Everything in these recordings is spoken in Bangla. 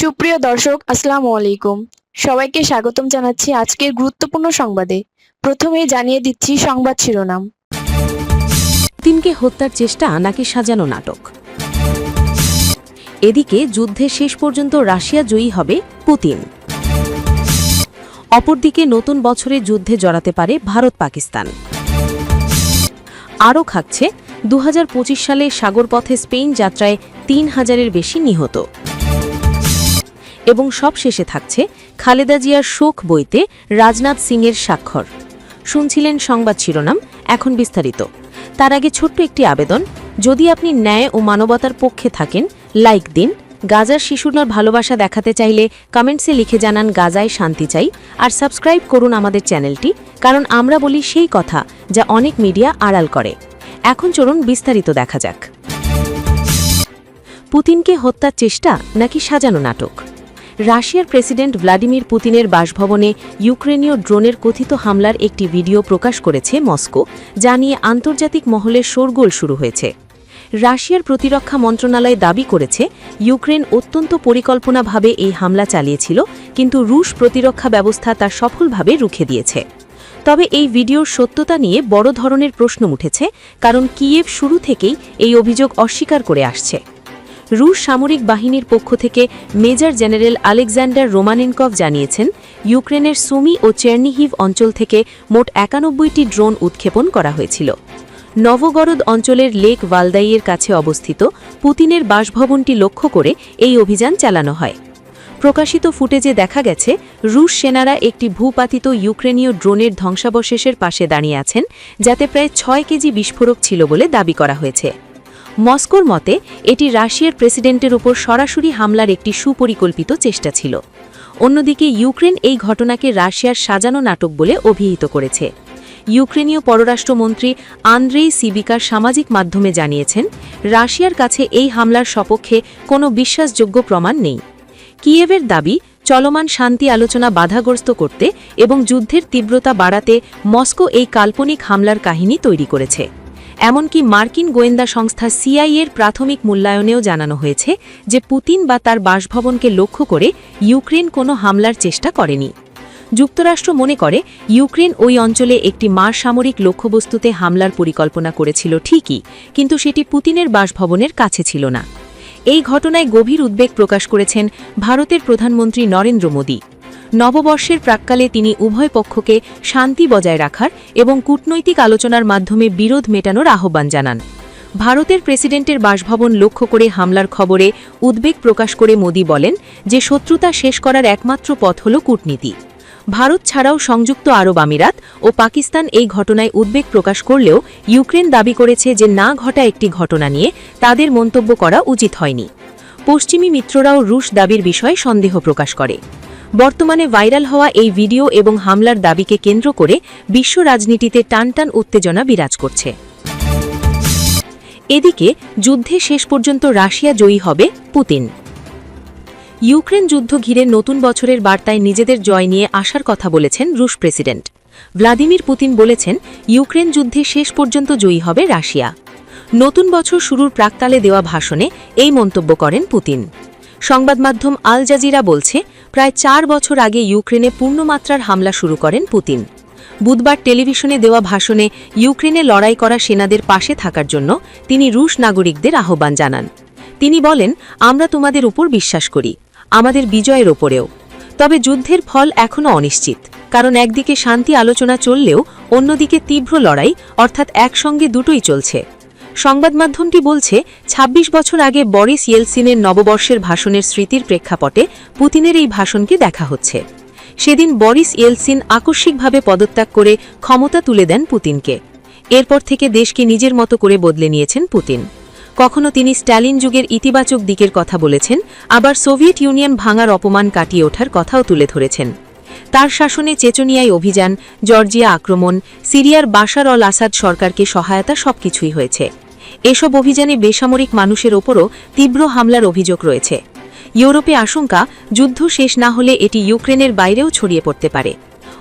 সুপ্রিয় দর্শক, আসসালামু আলাইকুম। সবাইকে স্বাগতম জানাচ্ছি আজকের গুরুত্বপূর্ণ সংবাদে। প্রথমেই জানিয়ে দিচ্ছি সংবাদ শিরোনাম। পুতিনকে হত্যার চেষ্টা নাকি সাজানো নাটক? এদিকে যুদ্ধে শেষ পর্যন্ত রাশিয়া জয়ী হবে পুতিন। অপরদিকে নতুন বছরে যুদ্ধে জড়াতে পারে ভারত পাকিস্তান। আরও খাচ্ছে দু সালে সাগরপথে স্পেন যাত্রায় তিন হাজারের বেশি নিহত। এবং সব শেষে থাকছে খালেদা জিয়ার শোক বইতে রাজনাথ সিংয়ের স্বাক্ষর। শুনছিলেন সংবাদ শিরোনাম, এখন বিস্তারিত। তার আগে ছোট্ট একটি আবেদন, যদি আপনি ন্যায় ও মানবতার পক্ষে থাকেন, লাইক দিন। গাজার শিশুর ভালোবাসা দেখাতে চাইলে কমেন্টসে লিখে জানান গাজায় শান্তি চাই আর সাবস্ক্রাইব করুন আমাদের চ্যানেলটি, কারণ আমরা বলি সেই কথা যা অনেক মিডিয়া আড়াল করে। এখন চলুন বিস্তারিত দেখা যাক। পুতিনকে হত্যার চেষ্টা নাকি সাজানো নাটক? রাশিয়ার প্রেসিডেন্ট ভ্লাদিমির পুতিনের বাসভবনে ইউক্রেনীয় ড্রোনের কথিত হামলার একটি ভিডিও প্রকাশ করেছে মস্কো, যা নিয়ে আন্তর্জাতিক মহলে শোরগোল শুরু হয়েছে। রাশিয়ার প্রতিরক্ষা মন্ত্রণালয় দাবি করেছে, ইউক্রেন অত্যন্ত পরিকল্পনাভাবে এই হামলা চালিয়েছিল, কিন্তু রুশ প্রতিরক্ষা ব্যবস্থা তা সফলভাবে রুখে দিয়েছে। তবে এই ভিডিওর সত্যতা নিয়ে বড় ধরনের প্রশ্ন উঠেছে, কারণ কিয়েভ শুরু থেকেই এই অভিযোগ অস্বীকার করে আসছে। রুশ সামরিক বাহিনীর পক্ষ থেকে মেজর জেনারেল আলেকজান্ডার রোমানেনকভ জানিয়েছেন, ইউক্রেনের সুমি ও চেরনিহিভ অঞ্চল থেকে মোট একানব্বইটি ড্রোন উৎক্ষেপণ করা হয়েছিল। নভগরদ অঞ্চলের লেক ভালদাইয়ের কাছে অবস্থিত পুতিনের বাসভবনটি লক্ষ্য করে এই অভিযান চালানো হয়। প্রকাশিত ফুটেজে দেখা গেছে, রুশ সেনারা একটি ভূপাতিত ইউক্রেনীয় ড্রোনের ধ্বংসাবশেষের পাশে দাঁড়িয়ে আছেন, যাতে প্রায় ছয় কেজি বিস্ফোরক ছিল বলে দাবি করা হয়েছে। মস্কোর মতে, এটি রাশিয়ার প্রেসিডেন্টের উপর সরাসরি হামলার একটি সুপরিকল্পিত চেষ্টা ছিল। অন্যদিকে, ইউক্রেন এই ঘটনাকে রাশিয়ার সাজানো নাটক বলে অভিহিত করেছে। ইউক্রেনীয় পররাষ্ট্রমন্ত্রী আন্দ্রেই সিবিকার সামাজিক মাধ্যমে জানিয়েছেন, রাশিয়ার কাছে এই হামলার সপক্ষে কোনো বিশ্বাসযোগ্য প্রমাণ নেই। কিয়েভের দাবি, চলমান শান্তি আলোচনা বাধাগ্রস্ত করতে এবং যুদ্ধের তীব্রতা বাড়াতে মস্কো এই কাল্পনিক হামলার কাহিনী তৈরি করেছে। এমনকি মার্কিন গোয়েন্দা সংস্থা সিআইএর প্রাথমিক মূল্যায়নেও জানানো হয়েছে যে পুতিন বা তার বাসভবনকে লক্ষ্য করে ইউক্রেন কোনো হামলার চেষ্টা করেনি। যুক্তরাষ্ট্র মনে করে, ইউক্রেন ওই অঞ্চলে একটি মার সামরিক লক্ষ্যবস্তুতে হামলার পরিকল্পনা করেছিল ঠিকই, কিন্তু সেটি পুতিনের বাসভবনের কাছে ছিল না। এই ঘটনায় গভীর উদ্বেগ প্রকাশ করেছেন ভারতের প্রধানমন্ত্রী নরেন্দ্র মোদী। নববর্ষের প্রাক্কালে তিনি উভয় পক্ষকে শান্তি বজায় রাখার এবং কূটনৈতিক আলোচনার মাধ্যমে বিরোধ মেটানোর আহ্বান জানান। ভারতের প্রেসিডেন্টের বাসভবন লক্ষ্য করে হামলার খবরে উদ্বেগ প্রকাশ করে মোদি বলেন যে শত্রুতা শেষ করার একমাত্র পথ হল কূটনীতি। ভারত ছাড়াও সংযুক্ত আরব আমিরাত ও পাকিস্তান এই ঘটনায় উদ্বেগ প্রকাশ করলেও ইউক্রেন দাবি করেছে যে না ঘটা একটি ঘটনা নিয়ে তাদের মন্তব্য করা উচিত হয়নি। পশ্চিমী মিত্ররাও রুশ দাবির বিষয়ে সন্দেহ প্রকাশ করে। বর্তমানে ভাইরাল হওয়া এই ভিডিও এবং হামলার দাবিকে কেন্দ্র করে বিশ্ব রাজনীতিতে টানটান উত্তেজনা বিরাজ করছে। এদিকে যুদ্ধে শেষ পর্যন্ত রাশিয়া জয়ী হবে পুতিন। ইউক্রেন যুদ্ধ ঘিরে নতুন বছরের বার্তায় নিজেদের জয় নিয়ে আসার কথা বলেছেন রুশ প্রেসিডেন্ট। ভ্লাদিমির পুতিন বলেছেন, ইউক্রেন যুদ্ধে শেষ পর্যন্ত জয়ী হবে রাশিয়া। নতুন বছর শুরুর প্রাক্কালে দেওয়া ভাষণে এই মন্তব্য করেন পুতিন। সংবাদ মাধ্যম আল জাজিরা বলছে প্রায় চার বছর আগে ইউক্রেনে পূর্ণমাত্রার হামলা শুরু করেন পুতিন। বুধবার টেলিভিশনে দেওয়া ভাষণে ইউক্রেনে লড়াই করা সেনাদের পাশে থাকার জন্য তিনি রুশ নাগরিকদের আহ্বান জানান। তিনি বলেন, আমরা তোমাদের উপর বিশ্বাস করি, আমাদের বিজয়ের ওপরেও তবে যুদ্ধের ফল এখনও অনিশ্চিত, কারণ একদিকে শান্তি আলোচনা চললেও অন্যদিকে তীব্র লড়াই, অর্থাৎ একসঙ্গে দুটোই চলছে। সংবাদ মাধ্যমটি বলছে ২৬ বছর আগে বরিস ইয়েলসিনের নববর্ষের ভাষণের স্মৃতির প্রেক্ষাপটে পুতিনের এই ভাষণকে দেখা হচ্ছে। সেদিন বরিস ইয়েলসিন আকস্মিকভাবে পদত্যাগ করে ক্ষমতা তুলে দেন পুতিনকে। এরপর থেকে দেশকে নিজের মতো করে বদলে নিয়েছেন পুতিন। কখনো তিনি স্ট্যালিন যুগের ইতিবাচক দিকের কথা বলেছেন, আবার সোভিয়েত ইউনিয়ন ভাঙার অপমান কাটিয়ে ওঠার কথাও তুলে ধরেছেন। তার শাসনে চেচনিয়ায় অভিযান, জর্জিয়া আক্রমণ, সিরিয়ার বাশার অল আসাদ সরকারকে সহায়তা সবকিছুই হয়েছে। এসব অভিযানে বেসামরিক মানুষের ওপরও তীব্র হামলার অভিযোগ রয়েছে। ইউরোপে আশঙ্কা, যুদ্ধ শেষ না হলে এটি ইউক্রেনের বাইরেও ছড়িয়ে পড়তে পারে।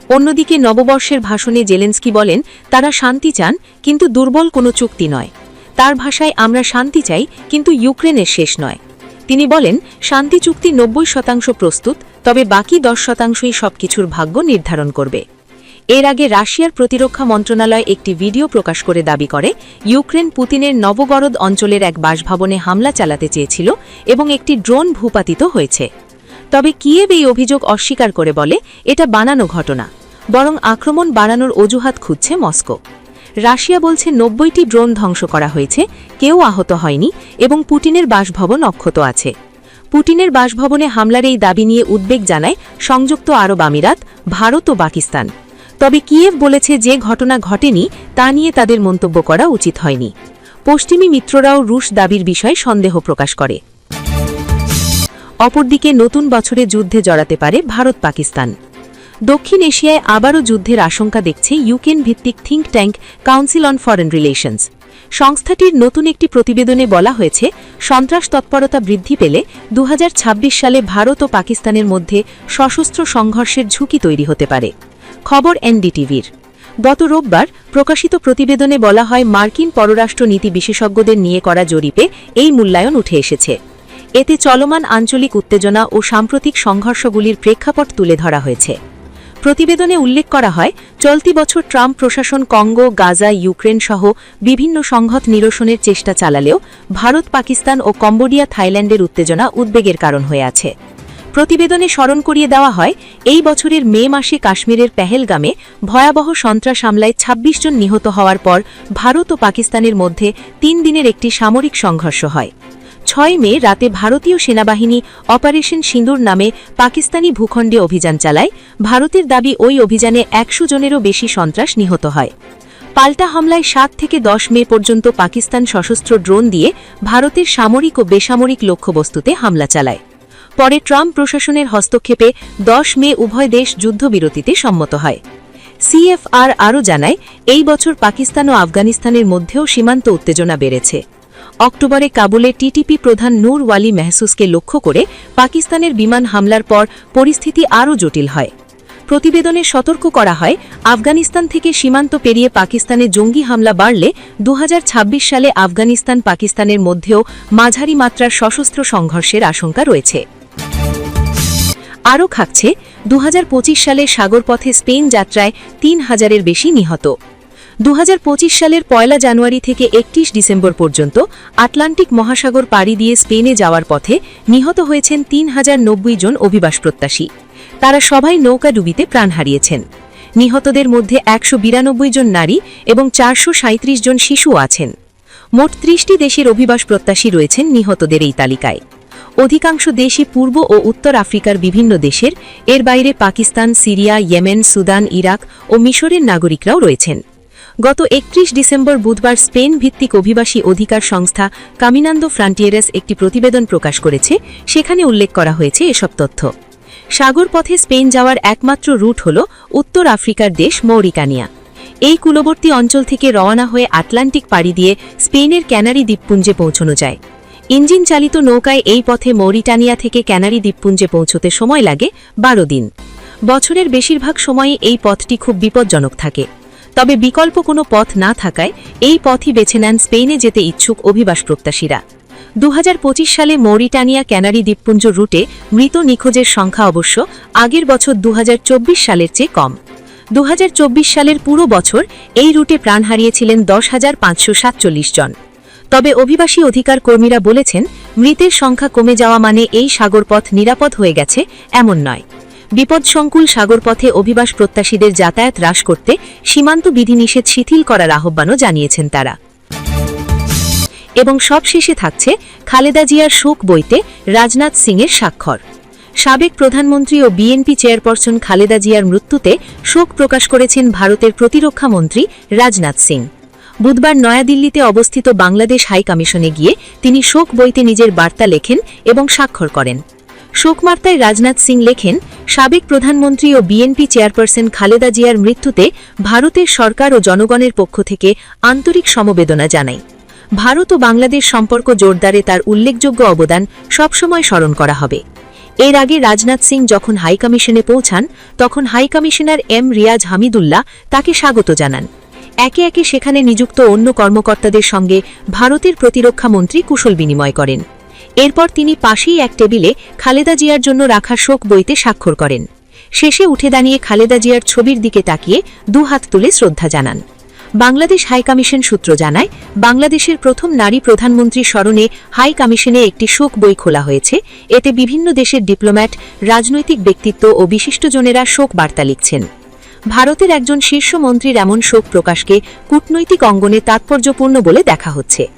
অন্যদিকে নববর্ষের ভাষণে জেলেন্সকি বলেন, তারা শান্তি চান, কিন্তু দুর্বল কোনো চুক্তি নয়। তার ভাষায়, আমরা শান্তি চাই, কিন্তু ইউক্রেনের শেষ নয়। তিনি বলেন, শান্তি চুক্তি নব্বই শতাংশ প্রস্তুত, তবে বাকি দশ শতাংশই সবকিছুর ভাগ্য নির্ধারণ করবে। এর আগে রাশিয়ার প্রতিরক্ষা মন্ত্রণালয় একটি ভিডিও প্রকাশ করে দাবি করে, ইউক্রেন পুতিনের নবগরদ অঞ্চলের এক বাসভবনে হামলা চালাতে চেয়েছিল এবং একটি ড্রোন ভূপাতিত হয়েছে। তবে কিয়েভ এই অভিযোগ অস্বীকার করে বলে, এটা বানানো ঘটনা, বরং আক্রমণ বাড়ানোর অজুহাত খুঁজছে মস্কো। রাশিয়া বলছে নব্বইটি ড্রোন ধ্বংস করা হয়েছে, কেউ আহত হয়নি এবং পুটিনের বাসভবন অক্ষত আছে। পুটিনের বাসভবনে হামলার এই দাবি নিয়ে উদ্বেগ জানায় সংযুক্ত আরব আমিরাত, ভারত ও পাকিস্তান। তবে কিয়েভ বলেছে যে ঘটনা ঘটেনি, তা নিয়ে তাদের মন্তব্য করা উচিত হয়নি। পশ্চিমী মিত্ররাও রুশ দাবির বিষয়ে সন্দেহ প্রকাশ করে। অপরদিকে নতুন বছরে যুদ্ধে জড়াতে পারে ভারত পাকিস্তান। দক্ষিণ এশিয়ায় আবারও যুদ্ধের আশঙ্কা দেখছে ইউকেন ভিত্তিক think tank council on foreign relations. সংস্থাটির নতুন একটি প্রতিবেদনে বলা হয়েছে, সন্ত্রাস তৎপরতা বৃদ্ধি পেলে দু হাজার ছাব্বিশ সালে ভারত ও পাকিস্তানের মধ্যে সশস্ত্র সংঘর্ষের ঝুঁকি তৈরি হতে পারে। খবর এনডিটিভির। গত রোববার প্রকাশিত প্রতিবেদনে বলা হয়, মার্কিন পররাষ্ট্র নীতি বিশেষজ্ঞদের নিয়ে করা জরিপে এই মূল্যায়ন উঠে এসেছে। এতে চলমান আঞ্চলিক উত্তেজনা ও সাম্প্রতিক সংঘর্ষগুলির প্রেক্ষাপট তুলে ধরা হয়েছে। প্রতিবেদনে উল্লেখ করা হয়, চলতি বছর ট্রাম্প প্রশাসন কঙ্গো, গাজা, ইউক্রেন সহ বিভিন্ন সংঘাত নিরসনের চেষ্টা চালালেও ভারত, পাকিস্তান ও কম্বোডিয়া, থাইল্যান্ডের উত্তেজনা উদ্বেগের কারণ হয়ে আছে। প্রতিবেদনে স্মরণ করিয়ে দেওয়া হয়, এই বছরের মে মাসে কাশ্মীরের পেহেলগামে ভয়াবহ সন্ত্রাস হামলায় ২৬ জন নিহত হওয়ার পর ভারত ও পাকিস্তানের মধ্যে তিন দিনের একটি সামরিক সংঘর্ষ হয়। ছয় মে রাতে ভারতীয় সেনাবাহিনী অপারেশন সিঁদুর নামে পাকিস্তানি ভূখণ্ডে অভিযান চালায়। ভারতের দাবি ওই অভিযানে একশো জনেরও বেশি সন্ত্রাস নিহত হয়। পাল্টা হামলায় সাত থেকে দশ মে পর্যন্ত পাকিস্তান সশস্ত্র ড্রোন দিয়ে ভারতের সামরিক ও বেসামরিক লক্ষ্যবস্তুতে হামলা চালায়। পরে ট্রাম্প প্রশাসনের হস্তক্ষেপে দশ মে উভয় দেশ যুদ্ধবিরতিতে সম্মত হয়। সিএফআর আরও জানায়, এই বছর পাকিস্তান ও আফগানিস্তানের মধ্যেও সীমান্ত উত্তেজনা বেড়েছে। অক্টোবরে কাবুলে টিটিপি প্রধান নূর ওয়ালি মেহসুসকে লক্ষ্য করে পাকিস্তানের বিমান হামলার পর পরিস্থিতি আরও জটিল হয়। প্রতিবেদনে সতর্ক করা হয়, আফগানিস্তান থেকে সীমান্ত পেরিয়ে পাকিস্তানে জঙ্গি হামলা বাড়লে দু হাজার ছাব্বিশ সালে আফগানিস্তান পাকিস্তানের মধ্যেও মাঝারি মাত্রার সশস্ত্র সংঘর্ষের আশঙ্কা রয়েছে। আরও খাচ্ছে দু সালে সাগরপথে স্পেন যাত্রায় তিন হাজারের বেশি নিহত। দু হাজার পঁচিশ সালের পয়লা জানুয়ারি থেকে একত্রিশ ডিসেম্বর পর্যন্ত আটলান্টিক মহাসাগর পাড়ি দিয়ে স্পেনে যাওয়ার পথে নিহত হয়েছেন তিন হাজার নব্বই জন অভিবাস প্রত্যাশী। তারা সবাই নৌকা ডুবিতে প্রাণ হারিয়েছেন। নিহতদের মধ্যে একশো বিরানব্বই জন নারী এবং চারশো সাঁইত্রিশ জন শিশু আছেন। মোট ত্রিশটি দেশের অভিবাস প্রত্যাশী রয়েছেন নিহতদের এই তালিকায়। অধিকাংশ দেশই পূর্ব ও উত্তর আফ্রিকার বিভিন্ন দেশের, এর বাইরে Pakistan, Syria, Yemen, Sudan, Iraq ও মিশরের নাগরিকরাও রয়েছেন। গত একত্রিশ ডিসেম্বর বুধবার স্পেন ভিত্তিক অভিবাসী অধিকার সংস্থা কামিনান্দো ফ্রান্টিয়েরেস একটি প্রতিবেদন প্রকাশ করেছে, সেখানে উল্লেখ করা হয়েছে এসব তথ্য। সাগর পথে স্পেন যাওয়ার একমাত্র রুট হল উত্তর আফ্রিকার দেশ মৌরিকানিয়া। এই কূলবর্তী অঞ্চল থেকে রওনা হয়ে আটলান্টিক পাড়ি দিয়ে স্পেনের ক্যানারি দ্বীপপুঞ্জে পৌঁছানো যায়। ইঞ্জিন চালিত নৌকায় এই পথে মৌরিটানিয়া থেকে ক্যানারি দ্বীপপুঞ্জে পৌঁছতে সময় লাগে বারো দিন। বছরের বেশিরভাগ সময়ে এই পথটি খুব বিপজ্জনক থাকে। তবে বিকল্প কোনো পথ না থাকায় এই পথই বেছে নেন স্পেনে যেতে ইচ্ছুক অভিবাস প্রত্যাশীরা। দুহাজার পঁচিশ সালে মৌরিটানিয়া ক্যানারি দ্বীপপুঞ্জ রুটে মৃত নিখোঁজের সংখ্যা অবশ্য আগের বছর দু হাজার চব্বিশ সালের চেয়ে কম। দু হাজার চব্বিশ সালের পুরো বছর এই রুটে প্রাণ হারিয়েছিলেন দশ জন। তবে অভিবাসী অধিকার কর্মীরা বলেছেন, মৃতের সংখ্যা কমে যাওয়া মানে এই সাগরপথ নিরাপদ হয়ে গেছে, এমন নয়। বিপদসংকুল সাগরপথে অভিবাস প্রত্যাশীদের যাতায়াত হ্রাস করতে সীমান্ত বিধিনিষেধ শিথিল করার আহ্বানও জানিয়েছেন তারা। এবং সবশেষে থাকছে খালেদা জিয়ার শোক বইতে রাজনাথ সিংয়ের স্বাক্ষর। সাবেক প্রধানমন্ত্রী ও বিএনপি চেয়ারপারসন খালেদা জিয়ার মৃত্যুতে শোক প্রকাশ করেছেন ভারতের প্রতিরক্ষা মন্ত্রী রাজনাথ সিং। বুধবার নয়াদিল্লিতে অবস্থিত বাংলাদেশ হাই কমিশনে গিয়ে তিনি শোক বইতে নিজের বার্তা লেখেন এবং স্বাক্ষর করেন। শোকবার্তায় রাজনাথ সিং লেখেন, সাবেক প্রধানমন্ত্রী ও বিএনপি চেয়ারপারসন খালেদা জিয়ার মৃত্যুতে ভারতের সরকার ও জনগণের পক্ষ থেকে আন্তরিক সমবেদনা জানাই। ভারত ও বাংলাদেশ সম্পর্ক জোরদারে তার উল্লেখযোগ্য অবদান সবসময় স্মরণ করা হবে। এর আগে রাজনাথ সিং যখন হাইকমিশনে পৌঁছান, তখন হাইকমিশনার এম রিয়াজ হামিদুল্লাহ তাকে স্বাগত জানান। একে একে সেখানে নিযুক্ত অন্য কর্মকর্তাদের সঙ্গে ভারতের প্রতিরক্ষা মন্ত্রী কুশল বিনিময় করেন। এরপর তিনি পাশেই এক টেবিলে খালেদা জিয়ার জন্য রাখা শোক বইতে স্বাক্ষর করেন। শেষে উঠে দাঁড়িয়ে খালেদা জিয়ার ছবির দিকে তাকিয়ে দুহাত তুলে শ্রদ্ধা জানান। বাংলাদেশ হাই কমিশন সূত্র জানায়, বাংলাদেশের প্রথম নারী প্রধানমন্ত্রী স্মরণে হাই কমিশনে একটি শোক বই খোলা হয়েছে। এতে বিভিন্ন দেশের ডিপ্লোম্যাট, রাজনৈতিক ব্যক্তিত্ব ও বিশিষ্টজনেরা শোক বার্তা লিখছেন। ভারতের একজন শীর্ষ মন্ত্রীর এমন শোক প্রকাশকে কূটনৈতিক অঙ্গনে তাৎপর্যপূর্ণ বলে দেখা হচ্ছে।